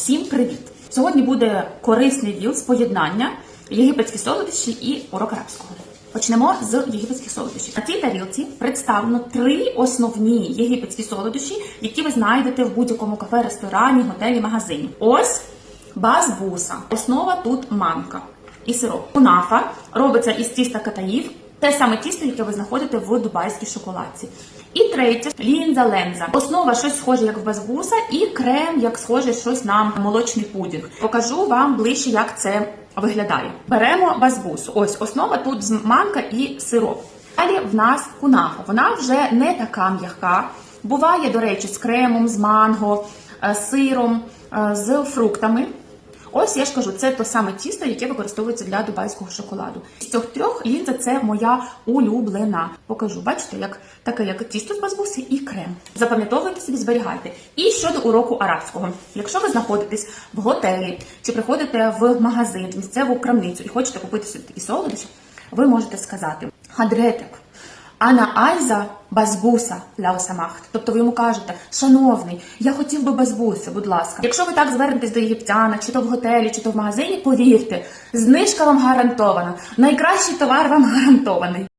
Всім привіт! Сьогодні буде корисний віл з поєднання єгипетські солодощі і урок арабського. Почнемо з єгипетських солодощів. На цій тарілці представлено три основні єгипетські солодощі, які ви знайдете в будь-якому кафе, ресторані, готелі, магазині. Ось базбуса. Основа тут манка і сироп. Кунафа робиться із тіста катаїв. Те саме тісто, яке ви знаходите в дубайській шоколадці. І третє лінза ленза. Основа щось схоже, як в базбуса, і крем, як схоже щось на молочний пудінг. Покажу вам ближче, як це виглядає. Беремо базбусу. Ось основа тут манка і сироп. Далі в нас кунафа. Вона вже не така м'яка. Буває, до речі, з кремом, з манго, е, з сиром, е, з фруктами. Ось я ж кажу, це то саме тісто, яке використовується для дубайського шоколаду. З цих трьох лінза це моя улюблена. Покажу, бачите, як таке, як тісто з базбуси і крем. Запам'ятовуйте собі, зберігайте. І щодо уроку арабського, якщо ви знаходитесь в готелі чи приходите в магазин, в місцеву крамницю і хочете купити собі такі солодощі, ви можете сказати Хадретик. Ана Айза базбуса ляосамахт. Тобто ви йому кажете, шановний, я хотів би Базбуса, будь ласка. Якщо ви так звернетесь до єгиптяна, чи то в готелі, чи то в магазині, повірте, знижка вам гарантована. Найкращий товар вам гарантований.